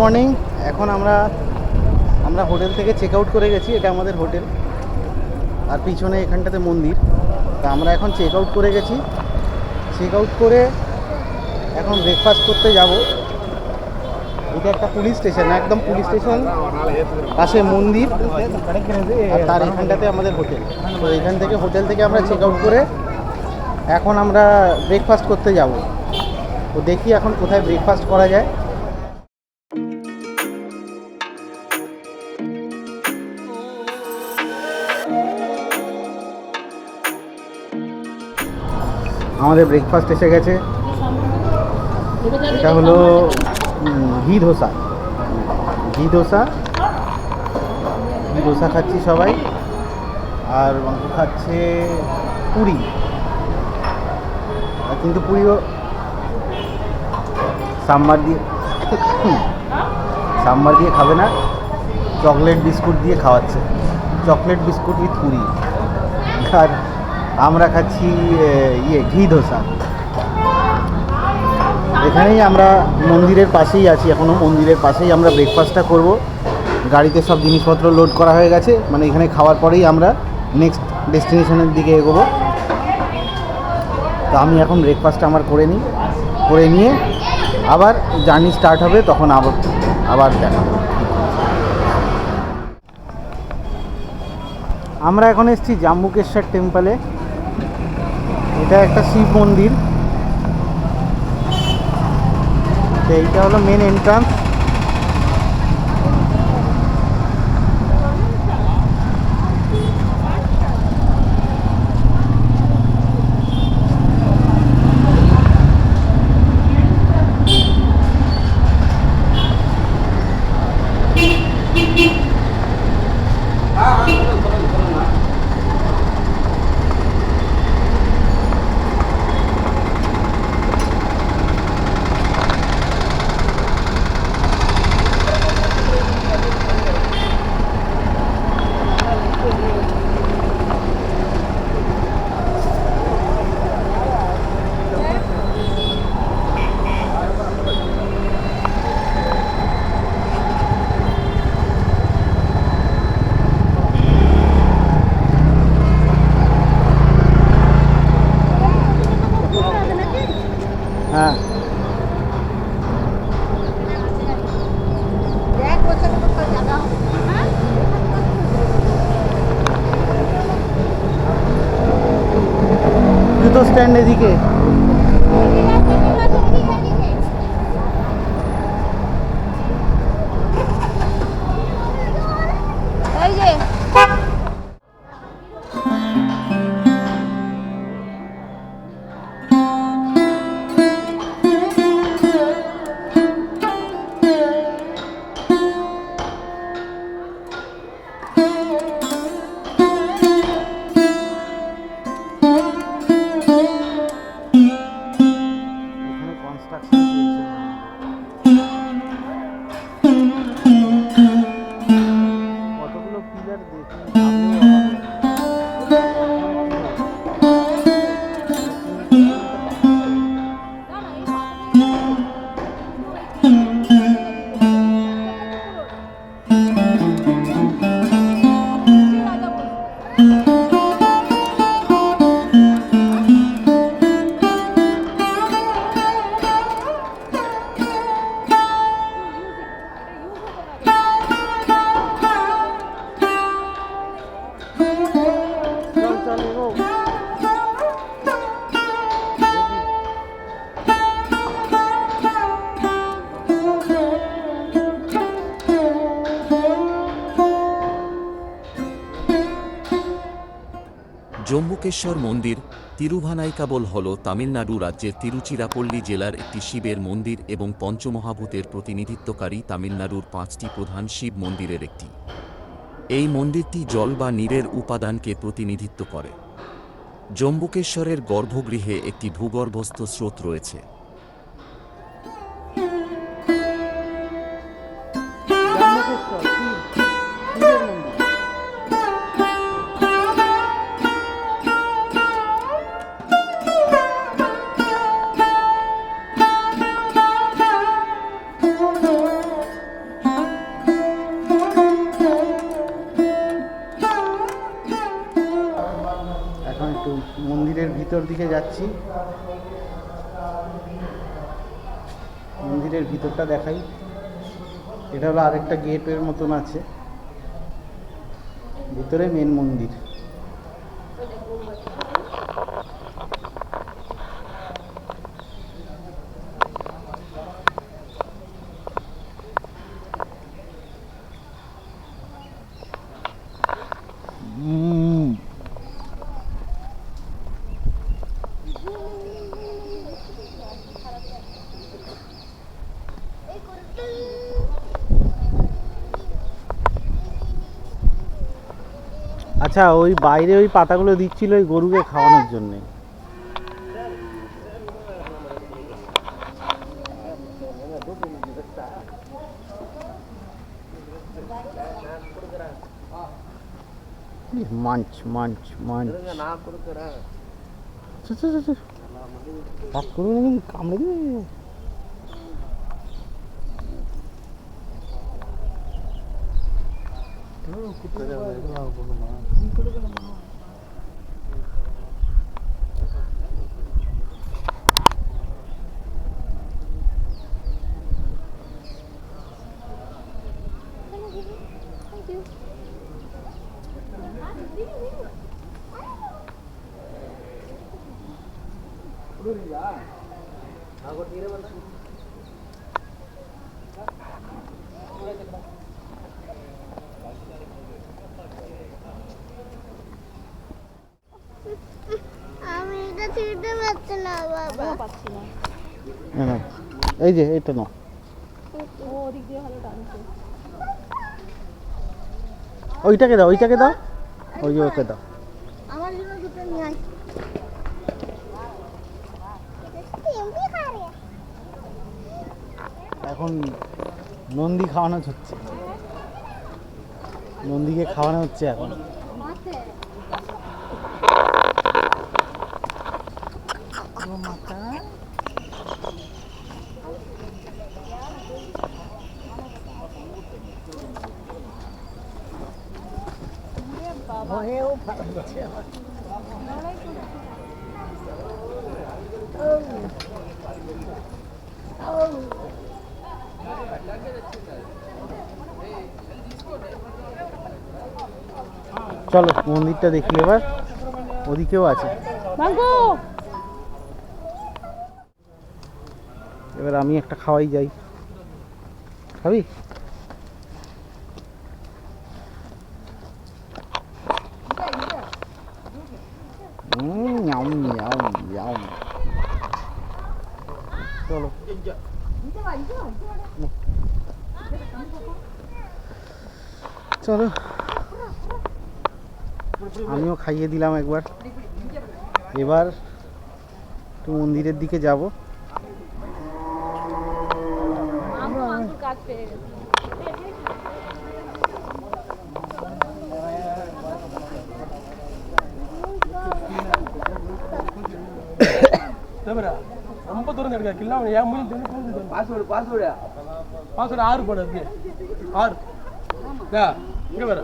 Morning এখন আমরা আমরা হোটেল থেকে চেক আউট করে গেছি, এটা আমাদের হোটেল। আর পিছনে এখানটাতে মন্দির। তা আমরা এখন চেক আউট করে গেছি। চেক আউট করে এখন ব্রেকফাস্ট করতে যাব। এটা একটা পুলিশ স্টেশন একদম পুলিশ স্টেশন পাশে মন্দির। আর তার এখানটাতে আমাদের হোটেল। তো এখান থেকে হোটেল থেকে আমরা চেক আউট করে এখন আমরা ব্রেকফাস্ট করতে যাব। তো দেখি এখন কোথায় ব্রেকফাস্ট করা যায়। আমাদের ব্রেকফাস্ট এসে গেছে। এটা হলো ঘি ধোসা। ঘি ধোসা। ঘি ধোসা খাচ্ছি সবাই। আর মাংস খাচ্ছে পুরি। কিন্তু পুরিও সাম্বার দিয়ে সাম্বার দিয়ে খাবে না। চকলেট বিস্কুট দিয়ে খাওয়াচ্ছে। Chocolate biscuit with puri. আর আমরা খাচ্ছি ইয়ে ঘি ধোসা। এখানেই আমরা মন্দিরের পাশেই আছি এখনও মন্দিরের পাশেই আমরা ব্রেকফাস্টটা করব। গাড়িতে সব জিনিসপত্র লোড করা হয়ে গেছে মানে এখানে খাওয়ার পরেই আমরা নেক্সট ডেস্টিনেশনের দিকে এগোবো। তো আমি এখন ব্রেকফাস্ট আমার করে নিই, করে নিয়ে আবার জার্নি স্টার্ট হবে, তখন আবার আবার দেখা আমরা এখন এসেছি জাম্বুকেশ্বর টেম্পলে এটা একটা শিব মন্দির। তো এইটা হলো মেন এন্ট্রান্স জম্বুকেশ্বর মন্দির, তিরুভানাইকাবল হল তামিলনাড়ু রাজ্যের তিরুচিরাপল্লী জেলার একটি শিবের মন্দির এবং পঞ্চমহাভূতের প্রতিনিধিত্বকারী তামিলনাড়ুর পাঁচটি প্রধান শিব মন্দিরের একটি। এই মন্দিরটি জল বা নীরের উপাদানকে প্রতিনিধিত্ব করে। জম্বুকেশ্বরের গর্ভগৃহে একটি ভূগর্ভস্থ স্রোত রয়েছে। এর গেটের মতন আছে। ভিতরে মেন মন্দির। আচ্ছা ওই বাইরে ওই পাতাগুলো দিচ্ছিল ওই গরুকে খাওয়ানোর জন্যে মাঞ্চ মাঞ্চ মাঞ্চ ছু, ছু, ছু। রাগ করবে না কিন্তু পারছি না বাবা। পাচ্ছি না। এই যে এইটা না ও ওদিক দিয়ে ভালো টানছে। ওইটাকে দাও ওইটাকে দাও। ওই যে ওকে দাও। আমার জন্য দুটো নিয়ে আয়। এখন নন্দী খাওয়ানো হচ্ছে। নন্দীকে খাওয়ানো হচ্ছে এখন। চলো মন্দিরটা দেখি এবার। ওদিকেও আছে। এবার আমি একটা খাওয়াই যাই। খাবি? চলো আমিও খাইয়ে দিলাম একবার এবার একটু মন্দিরের দিকে যাব মাঙ্কু মাঙ্কুর কাজ পেয়ে গেছে தவிர ரொம்ப தூரம் எடுக்க இல்லை அவன் என் மொழி பாஸ்வேர்டு பாஸ்வேர்டு பாஸ்வேர்டு ஆறு போடு அப்படியே ஆறு டா இங்கே வர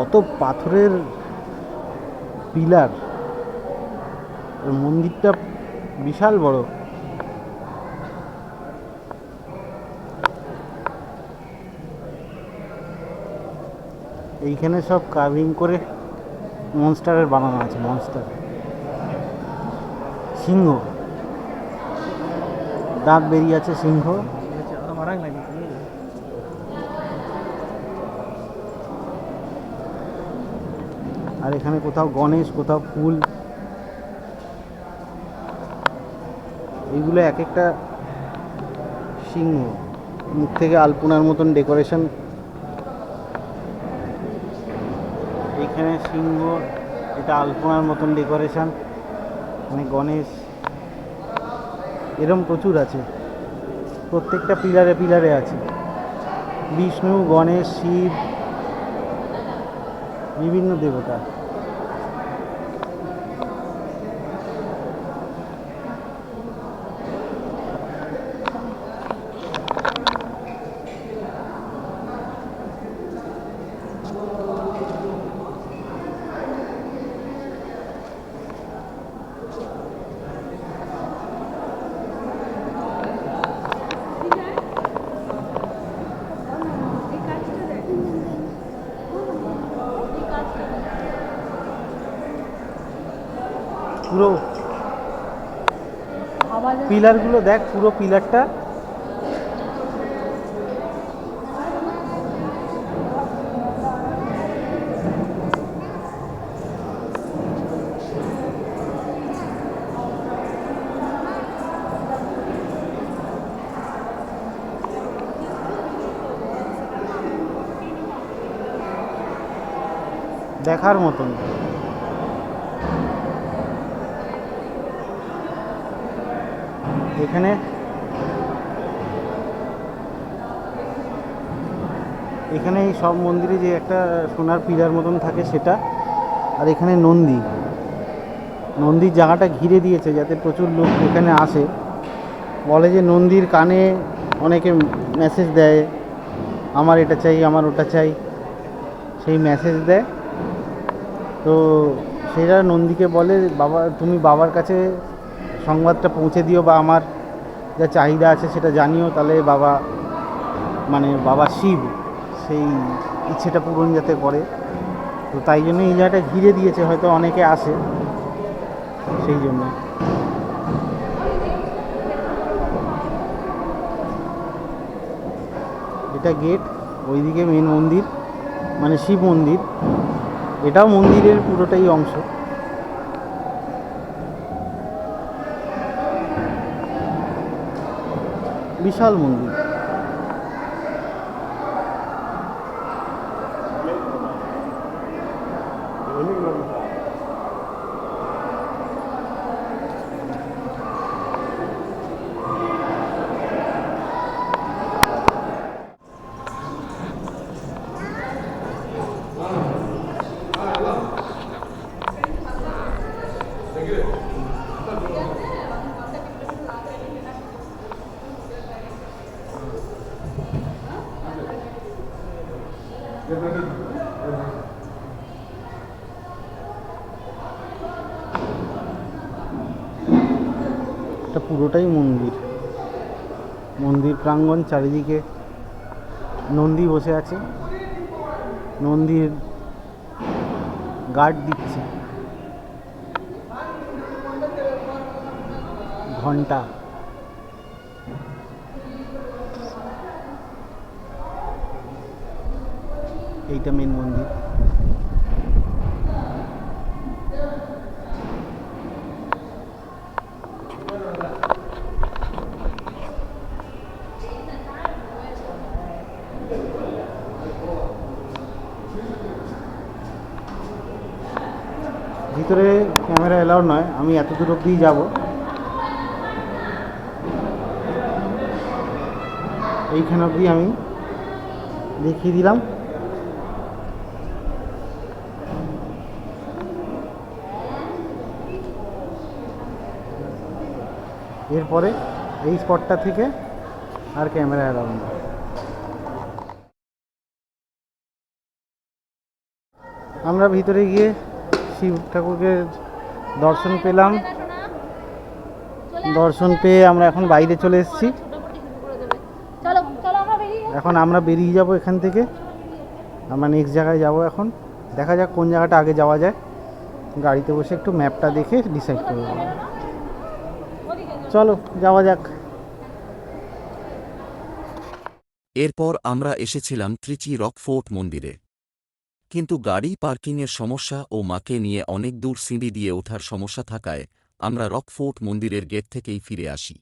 কত পাথরের পিলার। মন্দিরটা বিশাল বড়। এইখানে সব কার্ভিং করে মনস্টারের বানানো আছে মনস্টার সিংহ। দাঁত বেরিয়ে আছে সিংহ। আর এখানে কোথাও গণেশ, কোথাও ফুল। এইগুলো এক একটা সিংহ, মুখ থেকে আলপনার মতন ডেকোরেশন এখানে সিংহ, এটা আলপনার মতন ডেকোরেশন মানে গণেশ। এরম প্রচুর আছে। প্রত্যেকটা পিলারে পিলারে আছে। বিষ্ণু, গণেশ, শিব বিভিন্ন দেবতা। পুরো পিলারগুলো দেখ পুরো পিলারটা। দেখার মতন। এখানে। এখানে এই সব মন্দিরে যে একটা সোনার পিলার মতন থাকে সেটা। আর এখানে নন্দী। নন্দীর জায়গাটা ঘিরে দিয়েছে যাতে প্রচুর লোক এখানে আসে। বলে যে নন্দীর কানে অনেকে মেসেজ দেয়, আমার এটা চাই, আমার ওটা চাই। সেই মেসেজ দেয়। তো সেটা নন্দীকে বলে, বাবা, তুমি বাবার কাছে সংবাদটা পৌঁছে দিও বা আমার যা চাহিদা আছে সেটা জানিও, তাহলে বাবা মানে বাবা শিব সেই ইচ্ছেটা পূরণ যাতে করে। তো তাই জন্য এই জায়গাটা ঘিরে দিয়েছে, হয়তো অনেকে আসে সেই জন্য। এটা গেট, ওইদিকে মেন মন্দির মানে শিব মন্দির। এটাও মন্দিরের পুরোটাই অংশ। বিশাল মন্দির। এটা পুরোটাই মন্দির। মন্দির প্রাঙ্গণ চারিদিকে নন্দী বসে আছে। নন্দীর গার্ড দিচ্ছে। ঘণ্টা। এইটা মেন মন্দির। ভিতরে ক্যামেরা এলাও নয়, আমি এত দূর অব্দিই যাব। এইখান অবধি আমি দেখিয়ে দিলাম। এরপরে এই স্পটটা থেকে আর ক্যামেরা এলাও না আমরা ভিতরে গিয়ে শিব ঠাকুরকে দর্শন পেলাম। দর্শন পেয়ে আমরা এখন বাইরে চলে এসেছি। এখন আমরা বেরিয়ে যাব এখান থেকে। আমরা নেক্সট জায়গায় যাব এখন। দেখা যাক কোন জায়গাটা আগে যাওয়া যায়। গাড়িতে বসে একটু ম্যাপটা দেখে ডিসাইড করে চলো, যাওয়া যাক। এরপর আমরা এসেছিলাম ত্রিচি রক ফোর্ট মন্দিরে। কিন্তু গাড়ি পার্কিংয়ের সমস্যা ও মাকে নিয়ে অনেক দূর সিঁড়ি দিয়ে ওঠার সমস্যা থাকায় আমরা রক ফোর্ট মন্দিরের গেট থেকেই ফিরে আসি।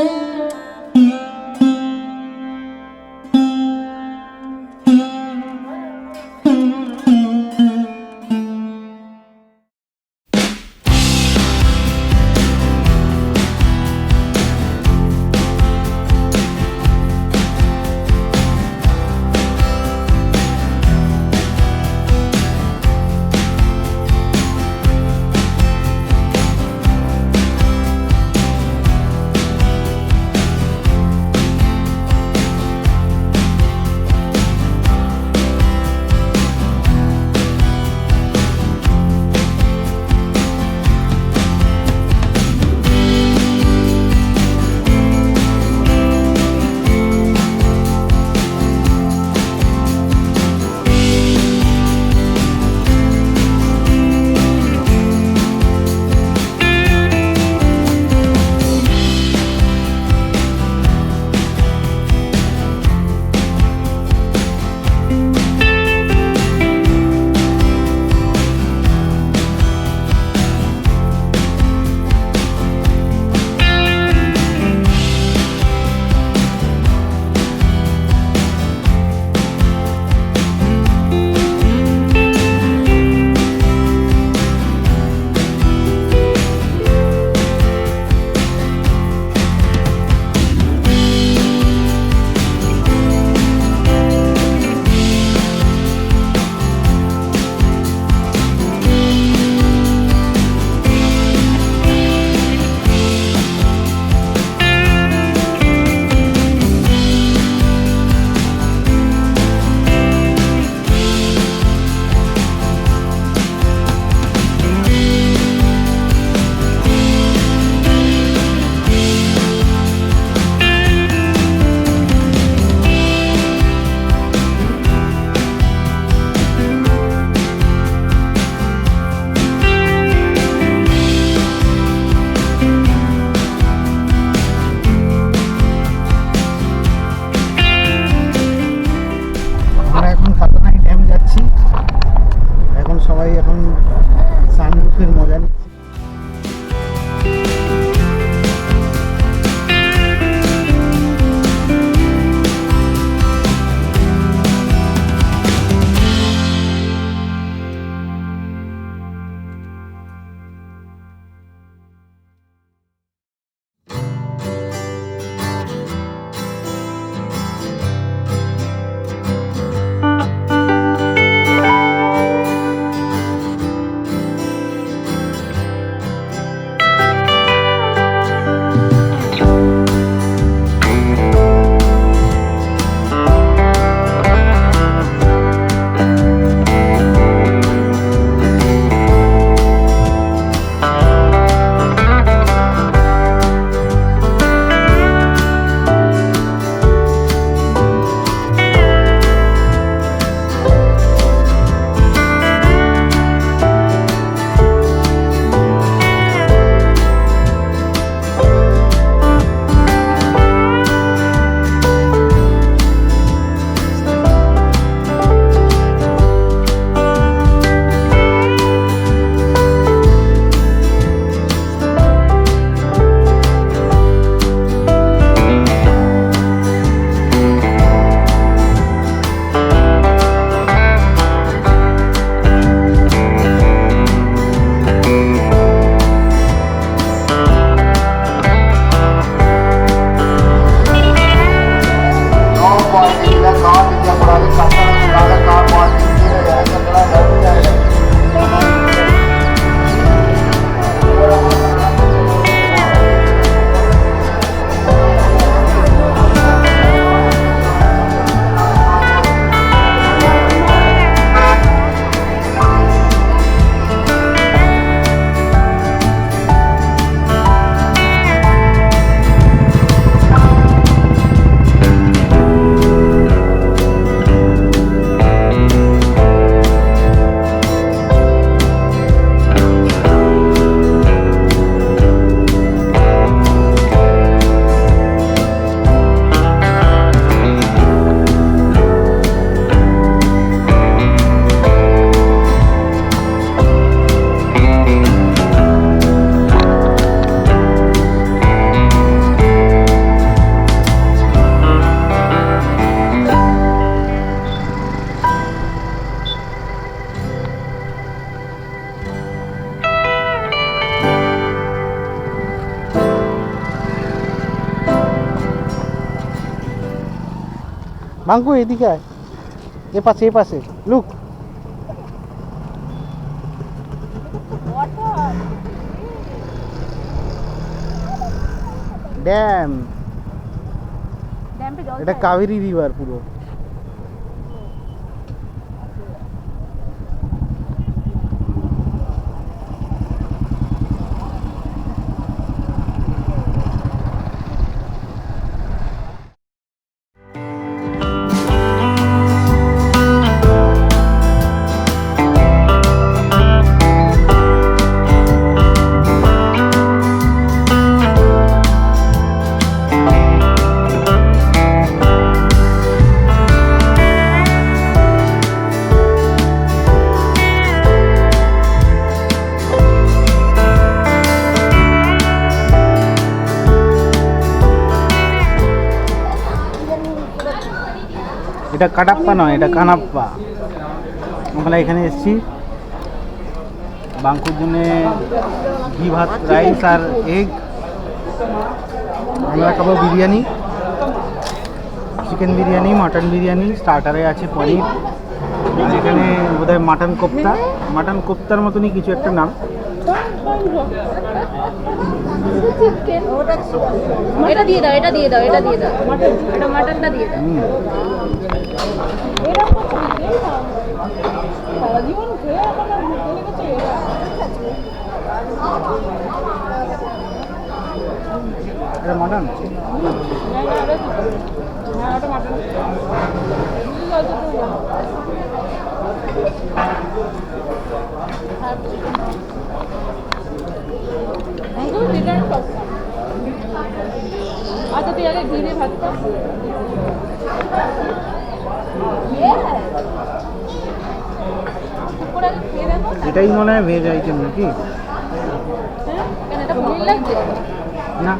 Oh. বাঙ্কু এদিকে আয়। এ পাশে এ পাশে। লুক। ড্যাম। এটা? কাবেরি রিভার পুরো। এটা কাটাপ্পা নয় এটা কানাপ্পা। আমরা এখানে এসেছি। বাঙ্কুর জন্য ঘি ভাত রাইস আর এগ আমরা খাব বিরিয়ানি। চিকেন বিরিয়ানি মাটন বিরিয়ানি স্টার্টারে আছে পনির। আর এখানে বোধহয় মাটন কোপ্তা। মাটন কোপ্তার মতনই কিছু একটা নাম। এটা দিয়ে দাও এটা দিয়ে দাও এটা দিয়ে দাও। এটা মাটনটা দিয়ে দাও। এটা মাটন আচ্ছা তুই আগে ঘি দিয়ে ভাত খা। চুপ করে আগে খেয়ে দেখো এটাই মনে হয় ভেজ আইটেম নাকি? না।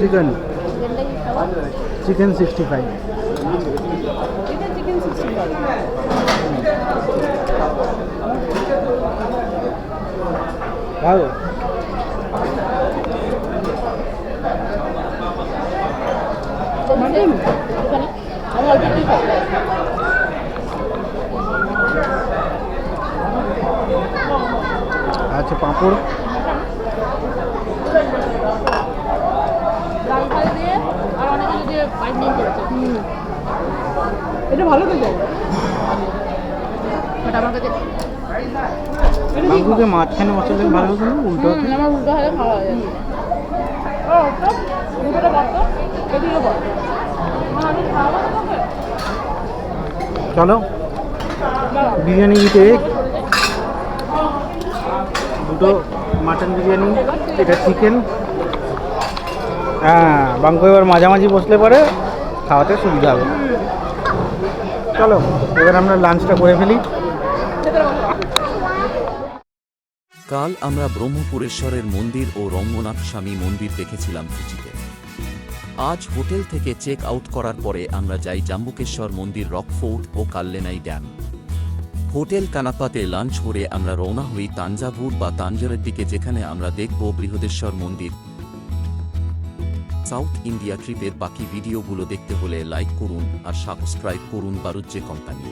চিকেন চিকেন সিক্সটি ফাইভ ভালো আমি আছে পাঁপড়। এটা ভালো তো যায় বাট আমার কাছে বাঙ্গুকে মাঝখানে বসালে ভালো হতো। উল্টো আমার হলে খাওয়া চলো। বিরিয়ানি দিতে দুটো মাটন বিরিয়ানি, এটা চিকেন হ্যাঁ বাঙ্কু এবার মাঝামাঝি বসলে পরে খাওয়াতে সুবিধা হবে। চলো, এবার আমরা লাঞ্চটা করে ফেলি। কাল আমরা ব্রহ্মপুরেশ্বরের মন্দির ও রঙ্গনাথ স্বামী মন্দির দেখেছিলাম সূচিতে আজ হোটেল থেকে চেক আউট করার পরে আমরা যাই জাম্বুকেশ্বর মন্দির রক ফোর্ট ও কাল্লেনাই ড্যাম। হোটেল কানাপাতে লাঞ্চ করে আমরা রওনা হই তাঞ্জাভুর বা তাঞ্জোরের দিকে, যেখানে আমরা দেখব বৃহদেশ্বর মন্দির। সাউথ ইন্ডিয়া ট্রিপের বাকি ভিডিওগুলো দেখতে হলে লাইক করুন আর সাবস্ক্রাইব করুন বারুজ্জে কোম্পানি।